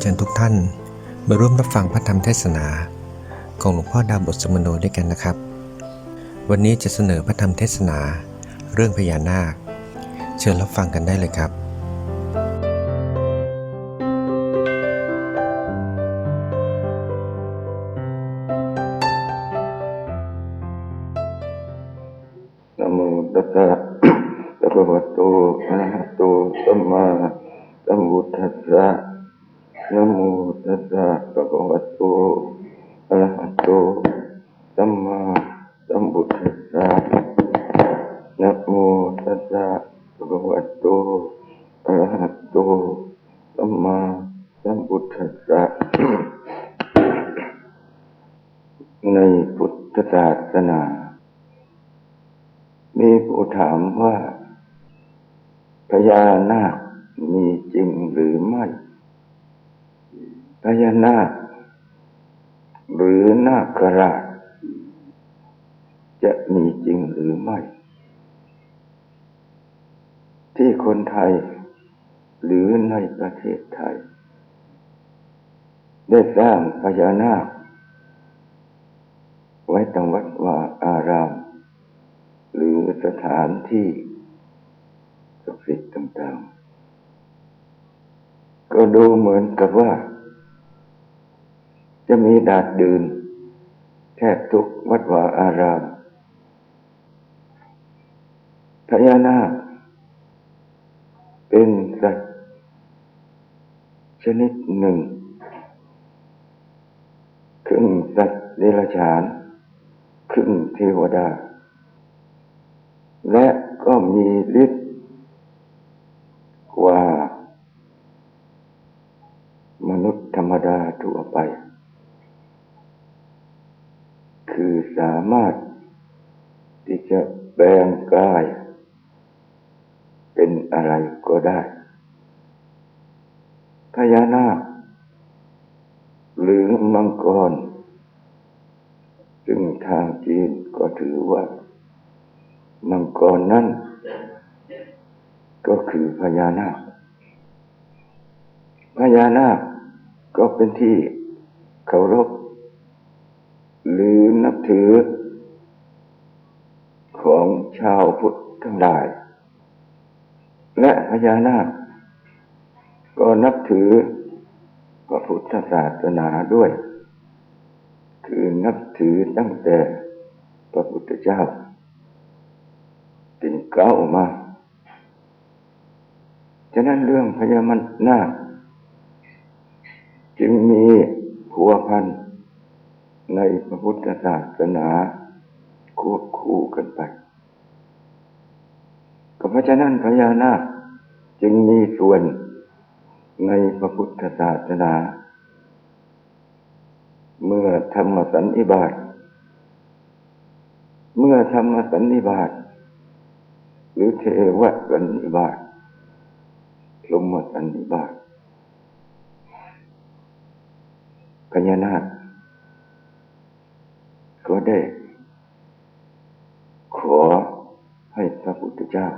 เชิญทุกท่าน มาร่วมรับฟังพระธรรมเทศนา ของหลวงพ่อดาวบทสมโนด้วยกันนะครับ วันนี้จะเสนอพระธรรมเทศนา เรื่องพญานาค เชิญรับฟังกันได้เลยครับะนะโมตัสสะภะคะวะโตอะระหะโตสัมมาสัมพุทธัสสะในพุทธศาสนา มีผู้ถามว่าพญานาคมีจริงหรือไม่พญานาค หรือนาคราช จะมีจริงหรือไม่ ที่คนไท ย หรือในประเทศไทย ได้สร้างพญานาค ไว้ตังวัดวาอาราม หรือสถานที่ศักดิ์สิทธิ์ต่าง ๆ ก็ดูเหมือนกับว่า จะมีดาดดืนแทบทุกวัดวาอารามพญานาค เป็นสัตว์ชนิดหนึ่งครึ่งสัตว์เดรัจฉาน ครึ่งเทวดา และก็มีฤทธิ์กว่า มนุษย์ธรรมดาทั่วไป คือสามารถที่จะแปลงกาย อะไรก็ได้พญานาคหรือมังกร ซึ่งทางจีนก็ถือว่า มังกรนั้นก็คือพญานาคพญานาคก็เป็นที่เคารพ หรือนับถือ ของชาวพุทธทั้งหลาย และพญานาคก็นับถือพระพุทธศาสนาด้วย คือนับถือตั้งแต่พระพุทธเจ้าถึงเก้ามา ฉะนั้นเรื่องพญามันนาคจึงมีผัวพันในพระพุทธศาสนาควบคู่กันไป เพราะฉะนั้นพญานาคจึงมีส่วนในพระพุทธศาสนา เมื่อธรรมสันนิบาต เมื่อธรรมสันนิบาต หรือเทวสันนิบาตลมสันนิบาตพญานาคก็ได้ขอให้พระพุทธเจ้า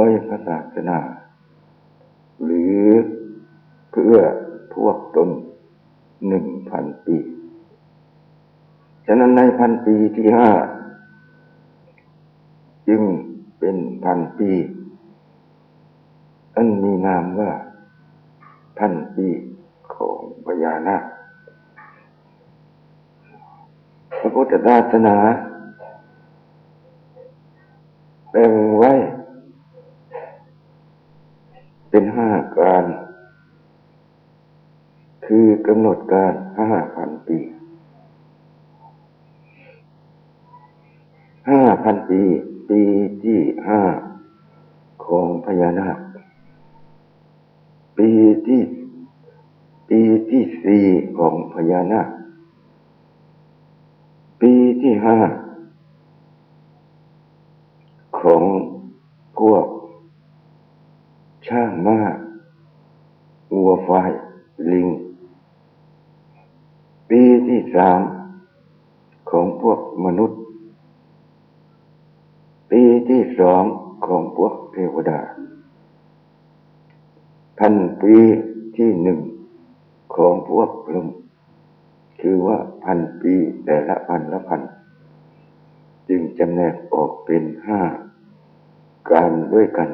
ไว้พระศาสนา หรือเพื่อพวกตนหนึ่งพันปี ฉะนั้นในพันปีที่ห้าจึงเป็นพันปี อันมีนามว่า พันปีของพญานาคพระพุทธศาสนาแบ่งไว้ เป็นห้าการ คือกำหนดการห้าพันปีห้าพันปี ปีที่ห้าของพญานาค ปีที่ ปีที่สี่ของพญานาค ปีที่ห้าของพวก ช่างม้าวัวควายลิง ปีที่สามของพวกมนุษย์ ปีที่สองของพวกเทวดา พันปีที่หนึ่งของพวกลมคือว่าพันปีแต่ละพันละพัน จึงจำแนกออกเป็นห้าการด้วยกัน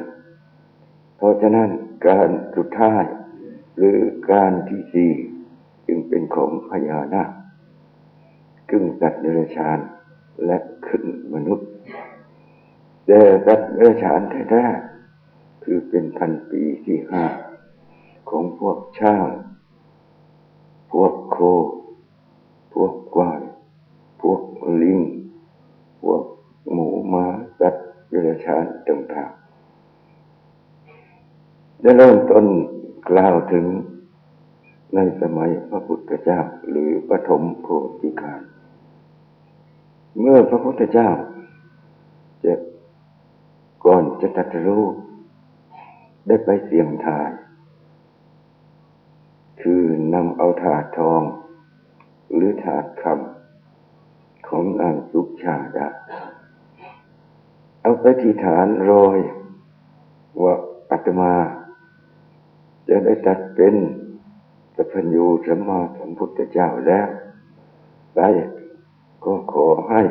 ราะฉะนั้นการสุดท้าย หรือการที่สี่จึงเป็นของพญานาคกึ่งสัตว์เดรัจฉานและขึ้นมนุษย์ แต่สัตว์เดรัจฉานแท้ๆคือเป็นพันปีที่ห้าของพวกช้าง พวกโค พวกกวางพวกลิง พวกหมูม้าสัตว์เดรัจฉานต่างๆ ได้เริ่มต้นกล่าวถึงในสมัยพระพุทธเจ้าหรือปฐมโพธิการเมื่อพระพุทธเจ้าจะก่อนจะตรัสรู้ได้ไปเสี่ยงทาย คือนำเอาถาดทอง หรือถาดคำของนางสุชาดาเอาไปที่ฐานโรยว่าอาตมา จะได้ตัดเป็นสัพพัญญูสัมมาสัมพุทธเจ้าแล้วได้ก็ขอให้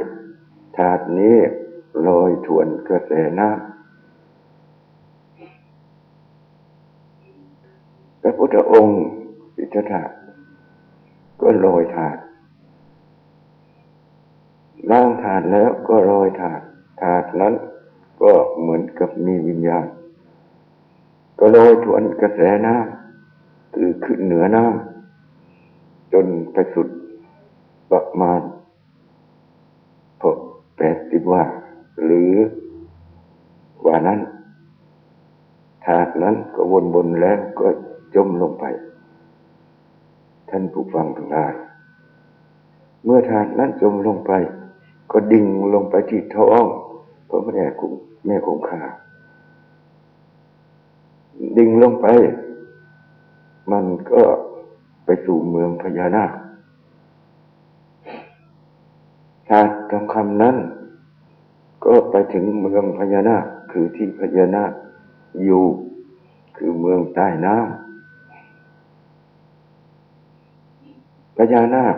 ถาดนี้ลอยทวนกระแสน้ำพระพุทธองค์สิทธัตถะก็ลอยถาดล้างถาดแล้วก็ลอยถาดถาดนั้นก็เหมือนกับมีวิญญาณ ก็ลอยทวนกระแสน้ำคือขึ้นเหนือน้ำจนไปสุดประมาณพอแปดสิบว่า หรือว่านั้นถาดนั้นก็วนบนแล้วก็จมลงไป ท่านผู้ฟังทั้งหลาย เมื่อถาดนั้นจมลงไป ก็ดิ่งลงไปที่ท้องพระแม่คงแม่คงคา ดิ่งลงไป มันก็ไปสู่เมืองพญานาคถาดทองคำนั้น ก็ไปถึงเมืองพญานาคคือที่พญานาคอยู่คือเมืองใต้น้ำพญานาค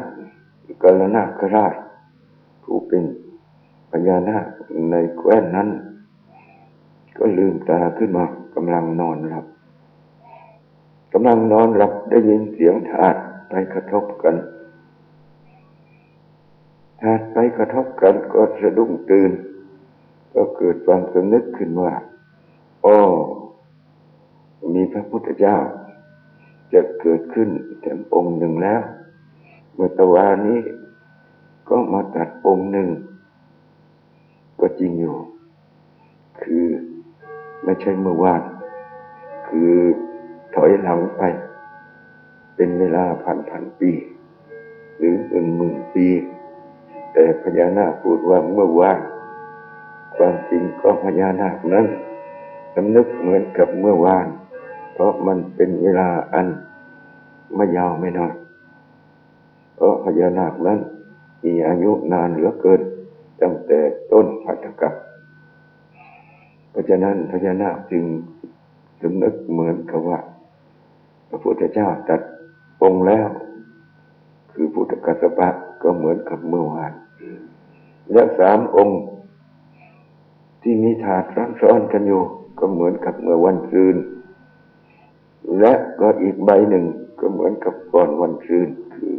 กรนาคราชผู้เป็นพญานาคในแคว้นนั้น ก็ลืมตาขึ้นมากำลังนอนหลับกำลังนอนหลับได้ยินเสียงถาดไปกระทบกันถาดไปกระทบกันก็สะดุ้งตื่น ก็เกิดความสำนึกขึ้นว่าอ๋อมีพระพุทธเจ้า จะเกิดขึ้นแต่องค์หนึ่งแล้ว เมื่อตะวานี้ก็มาตัดองค์หนึ่ง ก็จริงอยู่ คือ ไม่ใช่เมื่อวาน คือถอยหลังไป เป็นเวลาพันพันปี หรือหมื่นหมื่นปี แต่พญานาคพูดว่าเมื่อวาน ความจริงก็พญานาคนั้นสำนึกเหมือนกับเมื่อวาน เพราะมันเป็นเวลาอันไม่ยาวไม่น้อยเพราะพญานาคนั้นมีอายุนานเหลือเกินตั้งแต่ต้นพันธกับ เพราะฉะนั้นพญานาคจึงสำนึกเหมือนกับว่า พระพุทธเจ้าตัดองค์แล้ว คือพุทธกัสสปะก็เหมือนกับเมื่อวานและสามองค์ที่มีถาดรังซ้อนกันอยู่ก็เหมือนกับเมื่อวันซืน และก็อีกใบหนึ่งก็เหมือนกับก่อนวันซืนคือ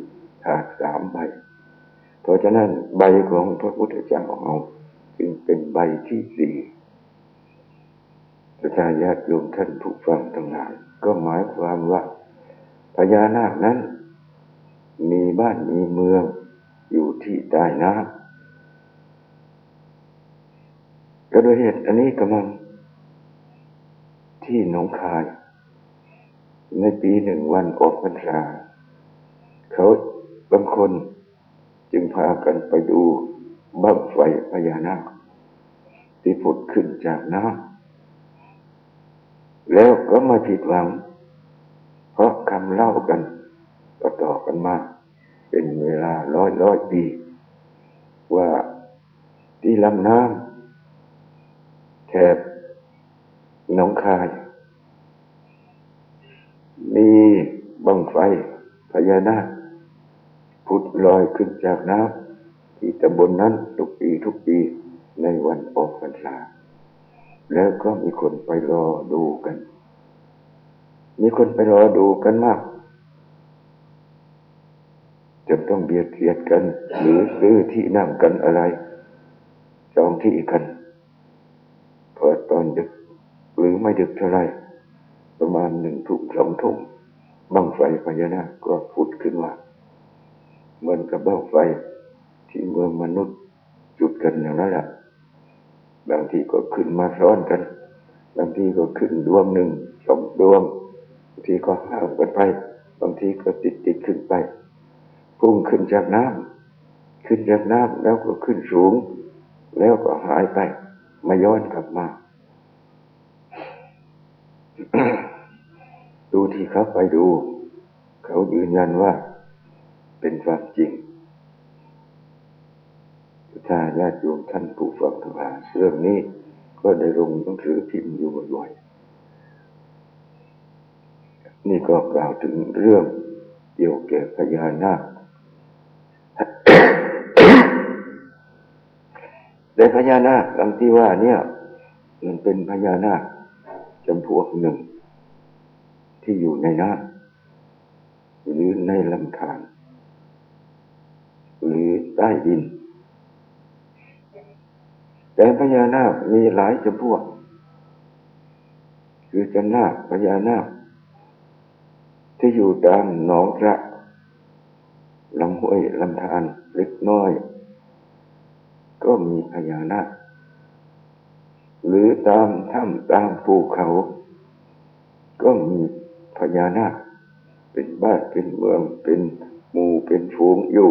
ถาดสามใบ เพราะฉะนั้นใบของพระพุทธเจ้าของเราจึงเป็นใบที่สี่ ประชาญาติโยมท่านผู้ฟังทั้งหลาย ก็หมายความว่าพญานาคนั้น มีบ้านมีเมืองอยู่ที่ใต้น้ำก็โดยเหตุอันนี้กำลังที่หนองคาย ในปีหนึ่งวันออกพรรษาเขาบางคนจึงพากันไปดูบั้งไฟพญานาคที่ผุดขึ้นจากน้ำ แล้วก็มาผิดหวัง เพราะคำเล่ากันก็ต่อกันมา เป็นเวลาร้อยร้อยปี ว่าที่ลำน้ำแถบหนองคาย มีบังไฟพญานาคผุดลอยขึ้นจากน้ำที่ตำบลนนั้นทุกปีทุกปีในวันออกพรรษา แล้วก็มีคนไปรอดูกัน มีคนไปรอดูกันมากจนต้องเบียดเสียดกัน หรือซื้อที่นั่งกันอะไร จองที่กันพอตอนดึก หรือไม่ดึกเท่าไรประมาณหนึ่งทุ่มสองทุ่มบังไฟพญานาคก็พุดขึ้นมาเหมือนกับบังไฟที่เมืองมนุษย์จุดกันอย่างนั้นแหละ บางทีก็ขึ้นมาซ้อนกัน บางทีก็ขึ้นดวงหนึ่งสองดวง บางทีก็ห่างกันไป บางทีก็ติดติดขึ้นไป พุ่งขึ้นจากน้ำขึ้นจากน้ำแล้วก็ขึ้นสูง แล้วก็หายไป มาย้อนกลับมา ดูที่เขาไปดู เขายืนยันว่าเป็นความจริง ถ้าญาติโยมท่านผู้ฟังทั้งหลายเรื่องนี้ก็ได้ลงหนังสือพิมพ์อยู่บ่อยๆนี่ก็กล่าวถึงเรื่องเกี่ยวแก่พญานาคแต่พญานาคดังที่ว่าเนี่ยมันเป็นพญานาคจำพวกหนึ่ง ที่อยู่ในน้ำหรือในลำธารหรือใต้ดิน แต่พญานาคมีหลายจำพวก คือจำนาคพญานาคที่อยู่ตามหนองพระลำห้วยลำธารเล็กน้อย ก็มีพญานาคหรือตามถ้ำตามภูเขา ก็มีพญานาคเป็นบ้านเป็นเมืองเป็นหมู่เป็นฝูงอยู่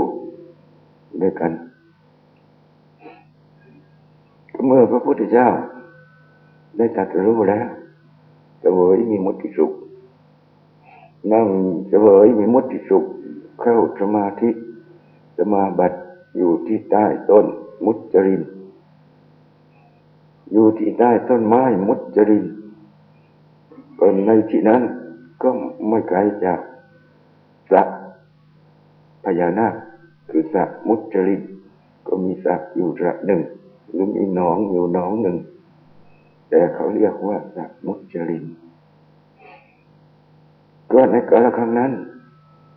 ด้วยกัน เมื่อพระพุทธเจ้า ได้ตรัสรู้แล้วเสวยมีมุติสุข นั่งเสวยมีมุติสุข เข้าสมาธิสมาบัติอยู่ที่ใต้ต้นมุจริน อยู่ที่ใต้ต้นไม้มุจรินในที่นั้นก็ไม่ไกลจากสระพญานาคคือสระมุจรินก็มีสระอยู่สระหนึ่ง หรือมีหนองอยู่หนองหนึ่ง แต่เขาเรียกว่าสระมุจรินก็ในกาลครั้งนั้น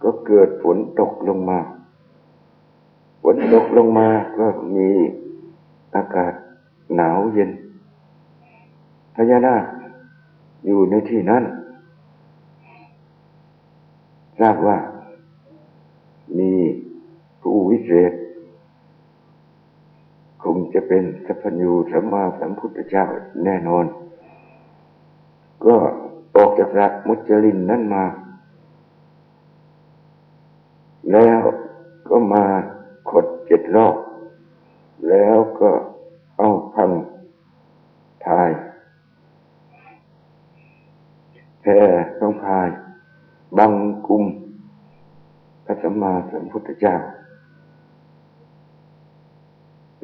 ก็เกิดฝนตกลงมาฝนตกลงมาก็มีอากาศหนาวเย็นพญานาคอยู่ในที่นั้น ทราบว่ามีผู้วิเศษ คงจะเป็นสัพพัญญูสัมมาสัมพุทธเจ้าแน่นอน ก็ออกจากสระมุจลินนั้นมา แล้วก็มาขดเจ็ดรอบ แล้วก็เอาพังทายแผ่ต้องพาย บังกุมพระสัมมาสัมพุทธเจ้า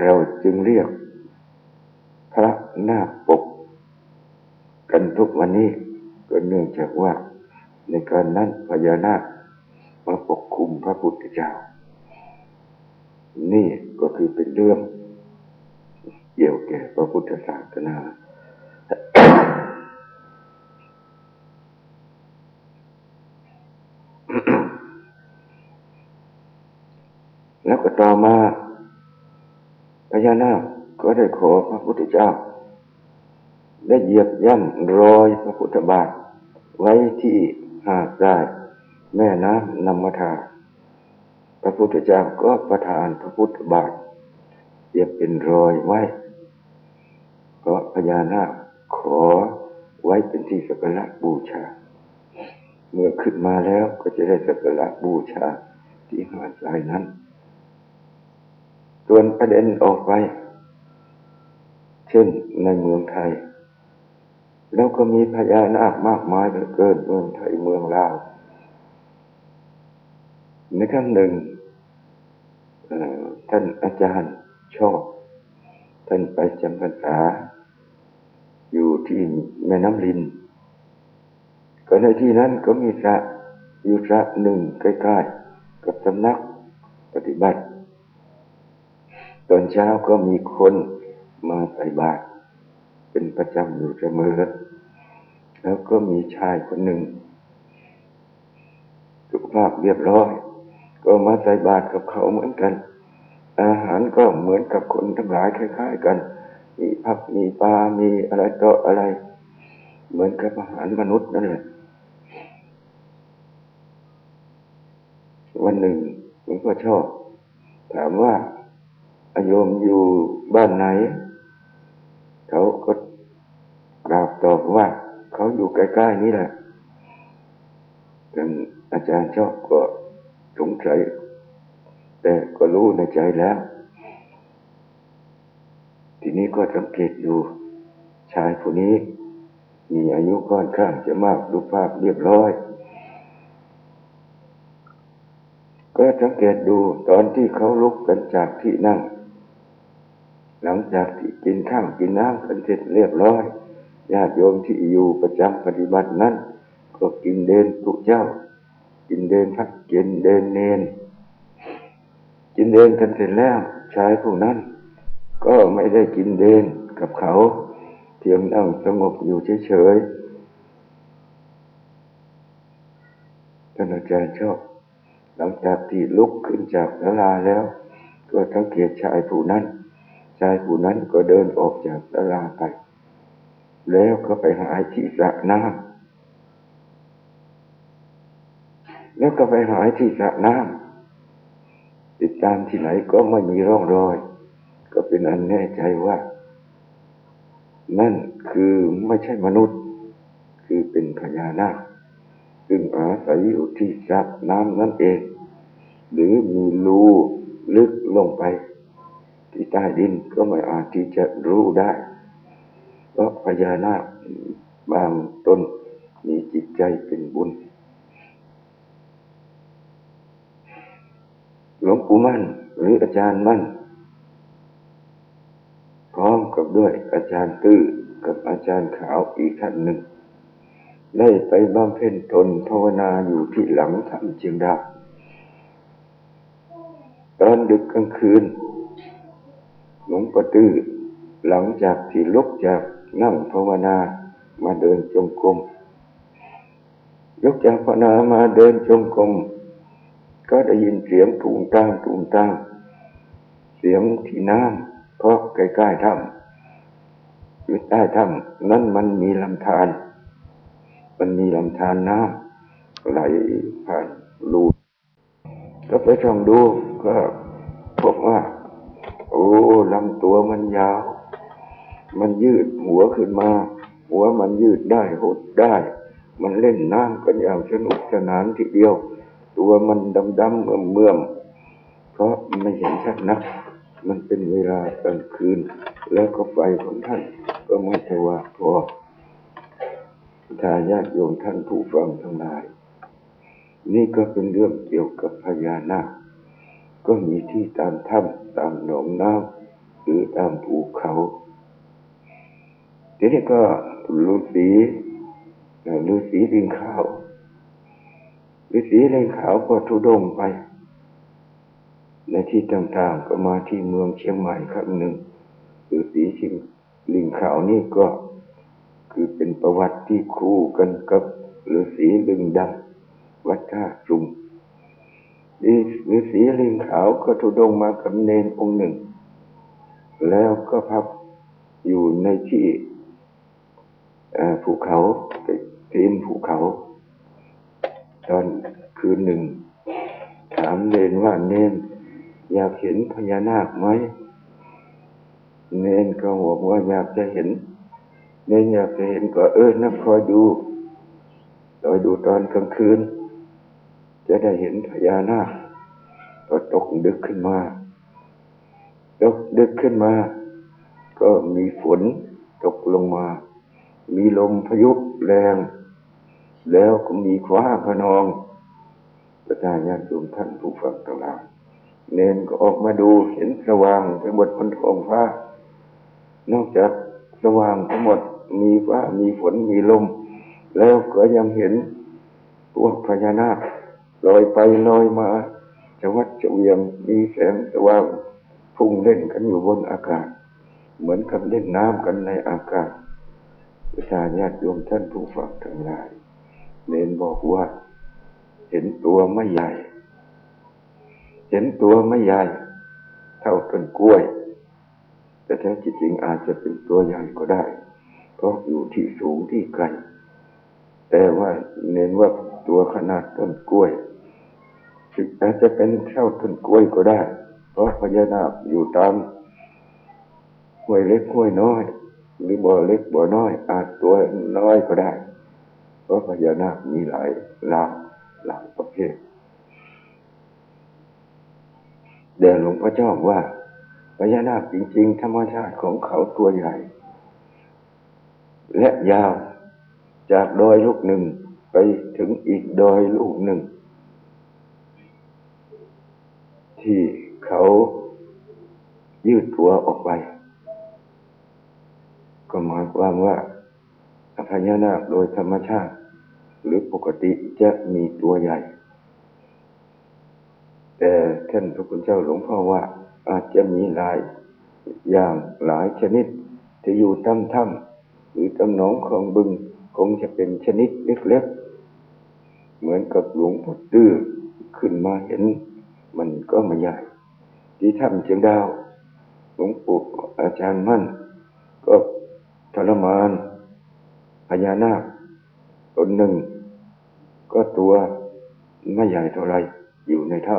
เราจึงเรียก พระนาคปก กันทุกวันนี้ก็เนื่องจากว่า ในการนั้นพญานาคมาปกคุมพระพุทธเจ้า นี่ก็คือเป็นเรื่องเกี่ยวแก่พระพุทธศาสนาแล้วก็ต่อมา พญานาคก็ได้ขอพระพุทธเจ้า ได้เหยียบย่ำรอยพระพุทธบาท ไว้ที่หาดทรายแม่น้ำนำมาทา พระพุทธเจ้าก็ประทานพระพุทธบาทเหยียบเป็นรอยไว้ เพราะพญานาคขอไว้เป็นที่สักการะบูชา เมื่อขึ้นมาแล้วก็จะได้สักการะบูชาที่หาดทรายนั้น ส่วนประเด็นออกไป เช่นในเมืองไทย แล้วก็มีพญานาคมากมายเหลือเกินเมืองไทยเมืองลาว ในครั้งหนึ่งท่านอาจารย์ชอบ ท่านไปจำพรรษา อยู่ที่แม่น้ำลิน ก็ในที่นั้นก็มีสระอยู่ระหนึ่งใกล้ๆกับสำนักปฏิบัติ ตอนเช้าก็มีคนมาใส่บาตรเป็นประจำอยู่เสมอ แล้วก็มีชายคนหนึ่งสุขภาพเรียบร้อย ก็มาใส่บาตรกับเขาเหมือนกัน อาหารก็เหมือนกับคนทั้งหลายคล้าย ๆ กัน มีผักมีปลา มีอะไรต่ออะไร เหมือนกับอาหารมนุษย์นั่นแหละ วันหนึ่งผมก็ชอบ ถามว่าอา โยมอยู่บ้านไหน เขาก็กราบตอบว่า เขาอยู่ใกล้ๆนี่แหละท่านอาจารย์ชอบก็สงสัย แต่ก็รู้ในใจแล้ว ทีนี้ก็สังเกตดูชายผู้นี้ มีอายุค่อนข้างจะมากรูปภาพเรียบร้อย ก็สังเกตดูตอนที่เขาลุกกันจากที่นั่ง หลังจากที่กินข้าวกินน้ำกันเสร็จเรียบร้อยญาติโยมที่อยู่ประจำปฏิบัตินั้น ก็กินเดนตุเจ้า กินเดนพักกินเดนเนนกินเดนกันเสร็จแล้วชายผู้นั้น ก็ไม่ได้กินเดนกับเขา เทียมนั่งสงบอยู่เฉยๆท่านอาจารย์ชอบ หลังจากที่ลุกขึ้นจากศาลาแล้ว ก็สังเกตชายผู้นั้นายผู้นั้นก็เดินออกจากศาลาไป แล้วก็ไปหาที่สระน้ำแล้วก็ไปหาที่สระน้ำติดตามที่ไหนก็ไม่มีร่องรอย ก็เป็นอันแน่ใจว่า นั่นคือไม่ใช่มนุษย์ คือเป็นพญานาคซึ่งอาศัยอยู่ที่สระน้ำนั่นเอง หรือมีรูลึกลงไป ที่ใต้ดินก็ไม่อาจที่จะรู้ได้ เพราะพญานาคบางตนมีจิตใจเป็นบุญ หลวงปู่มั่นหรืออาจารย์มั่น พร้อมกับด้วยอาจารย์ตื้อกับอาจารย์ขาวอีกท่านหนึ่ง ได้ไปบำเพ็ญตนภาวนาอยู่ที่หลังถ้ำเชียงดาวตอนดึกกลางคืน หลวงปู่ตื้อหลังจากที่ลุกจากนั่งภาวนามาเดินจงกรมยกจากภาวนามาเดินจงกรมก็ได้ยินเสียงตูมตามตูมตามเสียงที่น้ำเพราะใกล้ๆถ้ำอยู่ใต้ถ้ำนั้นมันมีลำธารมันมีลำธารน้ำไหลผ่านรูก็ไปส่องดูก็พบว่า โอ้ลำตัวมันยาว มันยืดหัวขึ้นมา หัวมันยืดได้หดได้ มันเล่นน้ำกันอย่างสนุกสนานทีเดียว ตัวมันดำดำเมื่อมเมื่อมเพราะไม่เห็นชัดนัก มันเป็นเวลากลางคืน แล้วก็ไฟของท่านก็ไม่สว่างพอถ้าญาติโยมท่านผู้ฟังทั้งหลาย นี่ก็เป็นเรื่องเกี่ยวกับพญานาค ก็มีที่ตามถ้ำตามหนองน้ำหรือตามภูเขาทีนี้ก็ฤาษีฤาษีลิงขาวฤาษีลิงขาวก็ทุดงไป ในที่ต่างๆก็มาที่เมืองเชียงใหม่ครั้งหนึ่งฤาษีชิงลิงขาวนี่ก็คือเป็นประวัติที่คู่กันกับฤาษีลึงดำวัดท่าสุง ฤาษีลิงขาวก็ทุดงมากับเนนองค์หนึ่ง แล้วก็พักอยู่ในที่ภูเขาตีนภูเขา ตอนคืนหนึ่ง ถามเนนว่าเนนอยากเห็นพญานาคไหมเนนก็บอกว่าอยากจะเห็น เนนอยากจะเห็นก็เออนักคอยดูคอยดูตอนกลางคืน จะได้เห็นพญานาคก็ตกดึกขึ้นมาตกดึกขึ้นมา ก็มีฝนตกลงมา มีลมพายุแรง แล้วก็มีฟ้าขนองประธานญาติโยมท่านผู้ฟังทั้งหลายเนนก็ออกมาดูเห็นสว่างไปหมดบนท้องฟ้า นอกจากสว่างทั้งหมดมีฟ้ามีฝนมีลม แล้วก็ยังเห็นพวกพญานาค ลอยไปลอยมาจะวัดจะเวียงมีแสงสว่างพุ่งเล่นกันอยู่บนอากาศ เหมือนกับเล่นน้ำกันในอากาศประชาญาติโยมท่านผู้ฟังทั้งหลาย เน้นบอกว่า เห็นตัวไม่ใหญ่ เห็นตัวไม่ใหญ่ เท่าต้นกล้วย แต่แท้จริงอาจจะเป็นตัวใหญ่ก็ได้ เพราะอยู่ที่สูงที่ไกล แต่ว่าเน้นว่าตัวขนาดต้นกล้วย อาจจะเป็นเท่าต้นกล้วยก็ได้ เพราะพญานาคอยู่ตามห้วยเล็กห้วยน้อย หรือบ่อเล็กบ่อน้อย อาจตัวน้อยก็ได้ เพราะพญานาคมีหลายลาวหลายประเภทเดินหลวงพ่อเจ้าว่าพญานาคจริง ๆ ธรรมชาติของเขาตัวใหญ่ และยาวจากดอยลูกหนึ่งไปถึงอีกดอยลูกหนึ่ง ที่เขายืดตัวออกไป ก็หมายความว่าพญานาคโดยธรรมชาติ หรือปกติจะมีตัวใหญ่ แต่ท่านพระคุณเจ้าหลวงพ่อว่า อาจจะมีหลายอย่างหลายชนิดที่อยู่ตามถ้ำหรือตามหนองคลองบึงคงจะเป็นชนิดเล็กๆ เหมือนกับหลวงพ่อตื้อขึ้นมาเห็น มันก็ไม่ใหญ่ที่ถ้ำเชียงดาวหลวงปู่อาจารย์มั่น ก็ทรมานพญานาคตนหนึ่ง ก็ตัวไม่ใหญ่เท่าไรอยู่ในถ้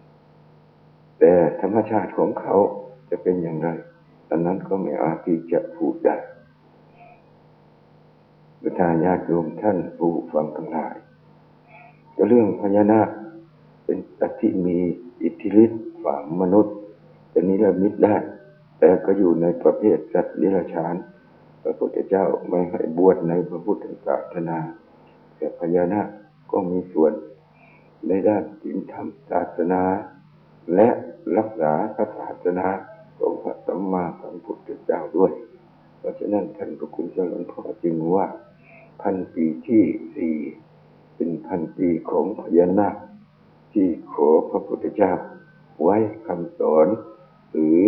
ำแต่ธรรมชาติของเขาจะเป็นอย่างไรอันนั้นก็ไม่อาจที่จะพูดได้ประธานญาติโยมท่านผู้ฟังทั้งหลายก็เรื่องพญานาค เป็นสัตว์ที่มีอิทธิฤทธิ์ฝ่ามนุษย์จะนิรมิตได้ แต่ก็อยู่ในประเภทสัตว์นิรชานพระพุทธเจ้าไม่ให้บวชในพระพุทธศาสนาแต่พญานาคก็มีส่วนในด้านศีลธรรมศาสนา และรักษาพระศาสนาของพระสัมมาสัมพุทธเจ้าด้วย เพราะฉะนั้นท่านพระคุณเจ้าหลวงพ่อจึงว่า พันปีที่สี่เป็นพันปีของพญานาค ที่ขอพระพุทธเจ้า ไว้คำสอน หรือ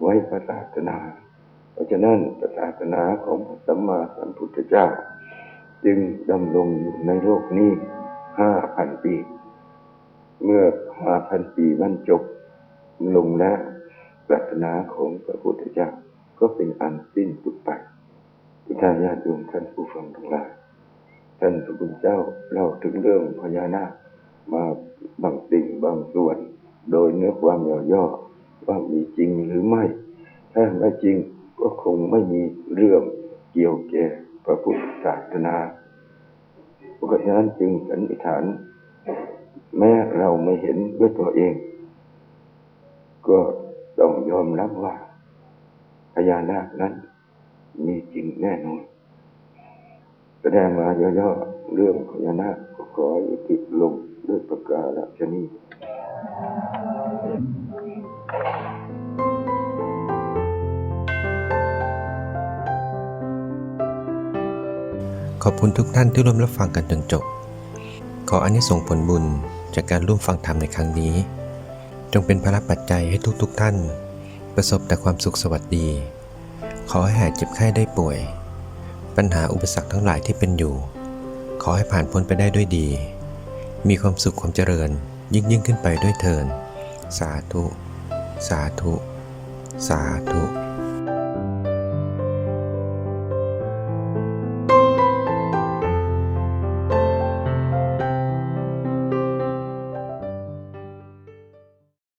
ไว้พระศาสนา เพราะฉะนั้นศาสนาของพระสัมมาสัมพุทธเจ้า จึงดำรงอยู่ในโลกนี้ห้าพันปี เมื่อห้าพันปีมันจบลงแล้วศาสนาของพระพุทธเจ้าก็เป็นอันสิ้นสุดไปทุกท่านญาติโยมท่านผู้ฟังทั้งหลายท่านพระคุณเจ้าเล่าถึงเรื่องพญานาคมา บางสิ่งบางส่วน โดยเนื้อความย่อๆว่ามีจริงหรือไม่ ถ้าไม่จริงก็คงไม่มีเรื่องเกี่ยวแก่พระพุทธศาสนาเพราะฉะนั้นจึงสันนิษฐาน แม้เราไม่เห็นด้วยตัวเอง ก็ต้องยอมรับว่าพญานาคนั้นมีจริงแน่นอนแสดงมาย่อๆเรื่องพญานาคก็ขอยุติลง ด้วยประกาศชนีขอบคุณทุกท่านที่ร่วมรับฟังกันจนจบ ขออานิสงส์ผลบุญจากการร่วมฟังธรรมในครั้งนี้ จงเป็นพระปัจจัยให้ทุกๆทท่าน ประสบแต่ความสุขสวัสดี ขอให้หายเจ็บไข้ได้ป่วย ปัญหาอุปสรรคทั้งหลายที่เป็นอยู่ ขอให้ผ่านพ้นไปได้ด้วยดี มีความสุขความเจริญยิ่งยิ่งขึ้นไปด้วยเทิน สาธุ สาธุ สาธุ